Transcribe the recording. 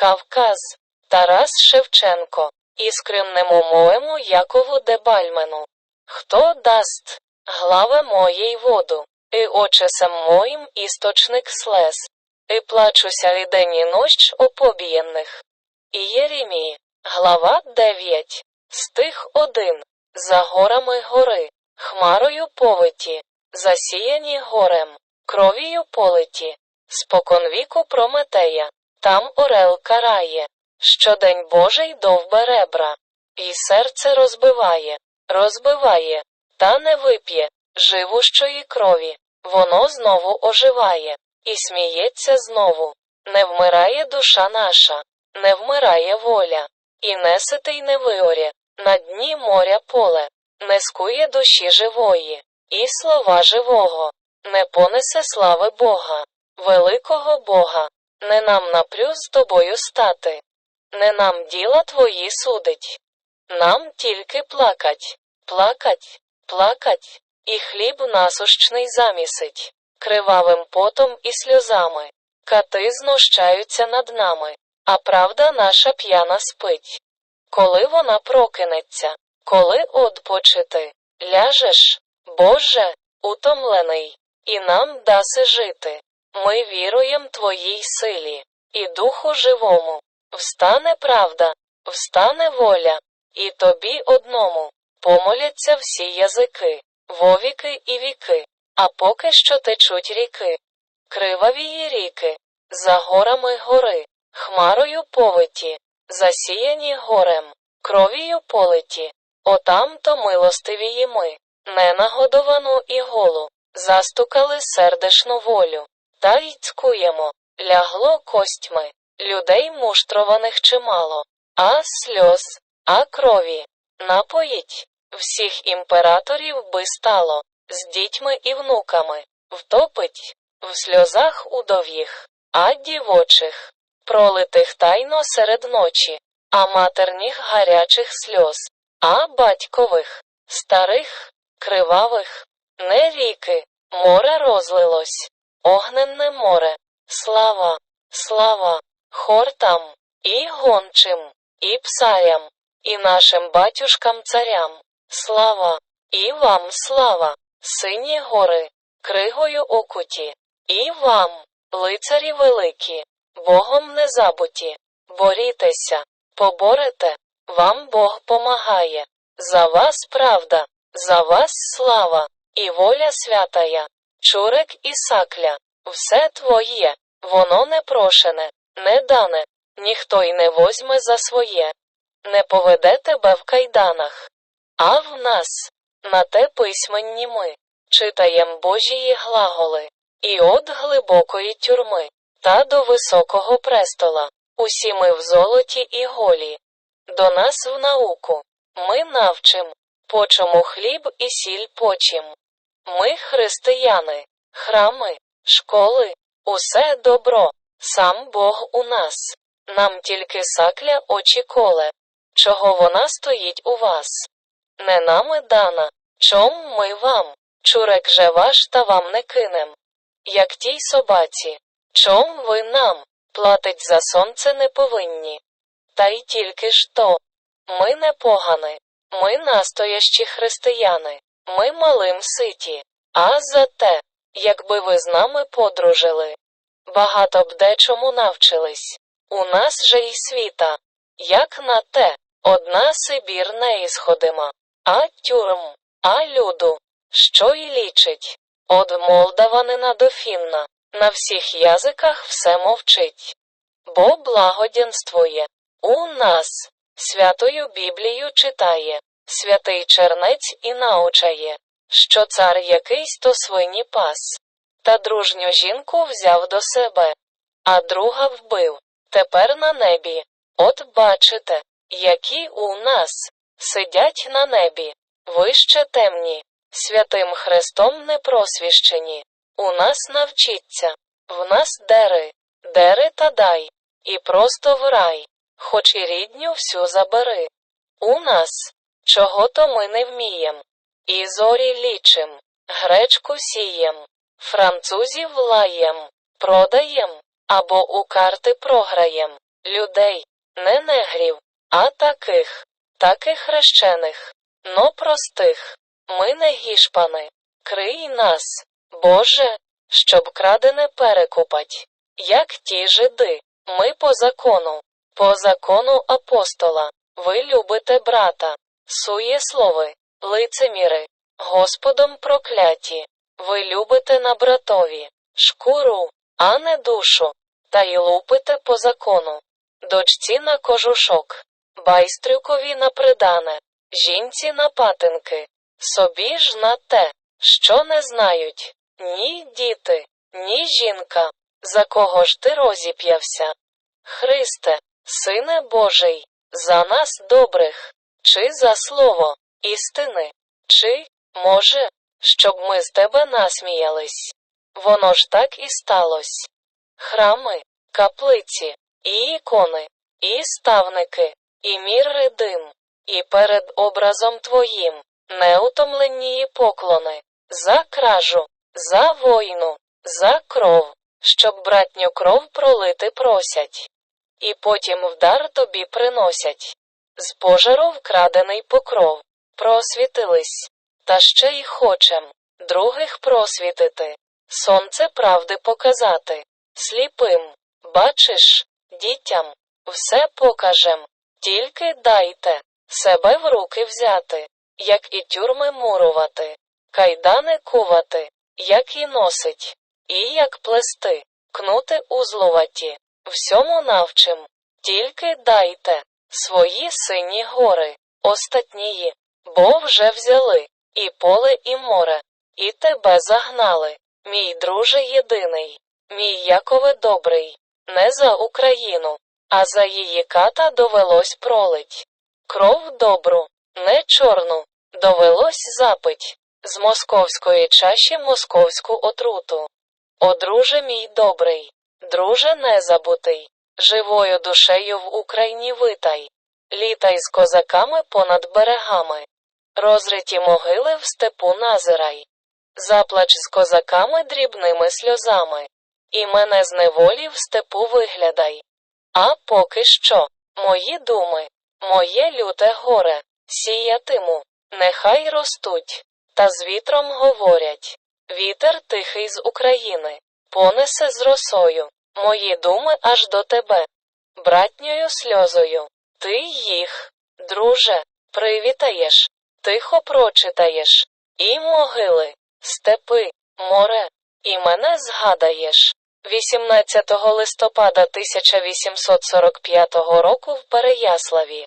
Кавказ, Тарас Шевченко, іскреннему моему Якову Дебальмену. Хто даст главе моєй воду, і очесем моїм істочник слез, і плачуся і день і нощ опобієнних. І Єремії, глава 9, стих 1, за горами гори, хмарою повиті, засіяні горем, кров'ю политі, споконвіку Прометея, там орел карає, щодень Божий довбе ребра, і серце розбиває, розбиває, та не вип'є живущої крові, воно знову оживає, і сміється знову. Не вмирає душа наша, не вмирає воля, і не ситий не виорє, на дні моря поле, не скує душі живої, і слова живого, не понесе слави Бога, великого Бога, не нам напрю з тобою стати, не нам діла твої судить, нам тільки плакать, плакать, плакать, і хліб насущний замісить, кривавим потом і сльозами, кати знущаються над нами, а правда наша п'яна спить. Коли вона прокинеться, коли одпочити, ляжеш, Боже, утомлений, і нам даси жити. Ми віруєм Твоїй силі, і Духу живому. Встане правда, встане воля, і тобі одному помоляться всі язики, вовіки і віки, а поки що течуть ріки. Кривавії ріки, за горами гори, хмарою повиті, засіяні горем, кров'ю политі, отам то милостивії ми, ненагодовану і голу, застукали сердешну волю, та й цкуємо, лягло костьми, людей муштрованих чимало, а сльоз, а крові, напоїть, всіх імператорів би стало, з дітьми і внуками, втопить, в сльозах удов'їх, а дівочих, пролитих тайно серед ночі, а матерніх гарячих сльоз, а батькових, старих, кривавих, не ріки, море розлилось, огненне море, слава, слава, хор там, і гончим, і псарям, і нашим батюшкам царям, слава, і вам слава, сині гори, кригою окуті, і вам, лицарі великі, Богом не забуті, борітеся, поборете, вам Бог помагає, за вас правда, за вас слава, і воля святая, чурек і сакля, все твоє, воно не прошене, не дане, ніхто й не возьме за своє, не поведе тебе в кайданах. А в нас, на те письменні ми, читаєм Божії глаголи, і от глибокої тюрми, та до високого престола, усі ми в золоті і голі. До нас в науку, ми навчим, по чому хліб і сіль почим. Ми християни, храми, школи, усе добро, сам Бог у нас, нам тільки сакля очі коле, чого вона стоїть у вас. Не нами дана, чом ми вам, чурек же ваш та вам не кинем. Як тій собаці, чом ви нам, платить за сонце не повинні. Та й тільки ж то. Ми не погани, ми настоящі християни, ми малим ситі, а за те, якби ви з нами подружили. Багато б дечому навчились. У нас же й світа, як на те, одна Сибір не ісходима, а тюрм, а люду, що й лічить. Од Молдаванина до Фінна, на всіх язиках все мовчить. Бо благоденствує. У нас святою Біблію читає, святий чернець і научає, що цар якийсь то свині пас, та дружню жінку взяв до себе, а друга вбив. Тепер на небі. От бачите, які у нас сидять на небі, вище темні, святим Христом не просвіщені. У нас навчіться, в нас дери, дери та дай, і просто в рай, хоч і рідню всю забери. У нас, чого то ми не вмієм, і зорі лічим, гречку сієм, французів лаєм, продаєм, або у карти програєм, людей, не негрів, а таких, таких хрещених, но простих. Ми не гішпани. Крий нас, Боже, щоб крадене перекупать. Як ті жиди, ми по закону, по закону апостола. Ви любите брата, суєслови, лицеміри, Господом прокляті. Ви любите на братові, шкуру, а не душу, та й лупите по закону. Дочці на кожушок, байстрюкові на придане, жінці на патинки, собі ж на те, що не знають, ні діти, ні жінка, за кого ж ти розіп'явся? Христе, Сине Божий, за нас добрих, чи за слово істини, чи, може, щоб ми з тебе насміялись. Воно ж так і сталось. Храми, каплиці, і ікони, і ставники, і мір дим, і перед образом твоїм, неутомлені поклони, за кражу, за войну, за кров, щоб братню кров пролити просять. І потім вдар тобі приносять. З пожару вкрадений покров, просвітились, та ще й хочем других просвітити, сонце правди показати, сліпим, бачиш, дітям, все покажем, тільки дайте себе в руки взяти, як і тюрми мурувати, кайдани кувати, як і носить, і як плести, кнути узлуваті, всьому навчим, тільки дайте свої сині гори, остатнії, бо вже взяли, і поле, і море, і тебе загнали, мій друже єдиний, мій Якове добрий, не за Україну, а за її ката довелось пролить. Кров добру, не чорну, довелось запить, з московської чаші московську отруту. О, друже мій добрий, друже незабутий, живою душею в Україні витай, літай з козаками понад берегами, розриті могили в степу назирай, заплач з козаками дрібними сльозами, і мене з неволі в степу виглядай. А поки що, мої думи, моє люте горе, сіятиму, нехай ростуть, та з вітром говорять. Вітер тихий з України, понесе з росою, мої думи аж до тебе. Братньою сльозою, ти їх, друже, привітаєш, тихо прочитаєш, і могили, степи, море, і мене згадаєш. 18 листопада 1845 року в Переяславі.